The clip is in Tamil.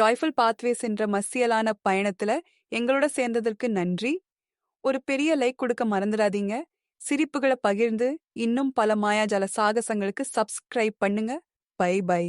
ஜாய்ஃபுல் பாத்வேஸ் என்ற மசியலான பயணத்துல எங்களோட சேர்ந்ததற்கு நன்றி. ஒரு பெரிய லைக் கொடுக்க மறந்துடாதீங்க. சிரிப்புகளை பகிர்ந்து இன்னும் பல மாயாஜால சாகசங்களுக்கு சப்ஸ்கிரைப் பண்ணுங்க. Bye bye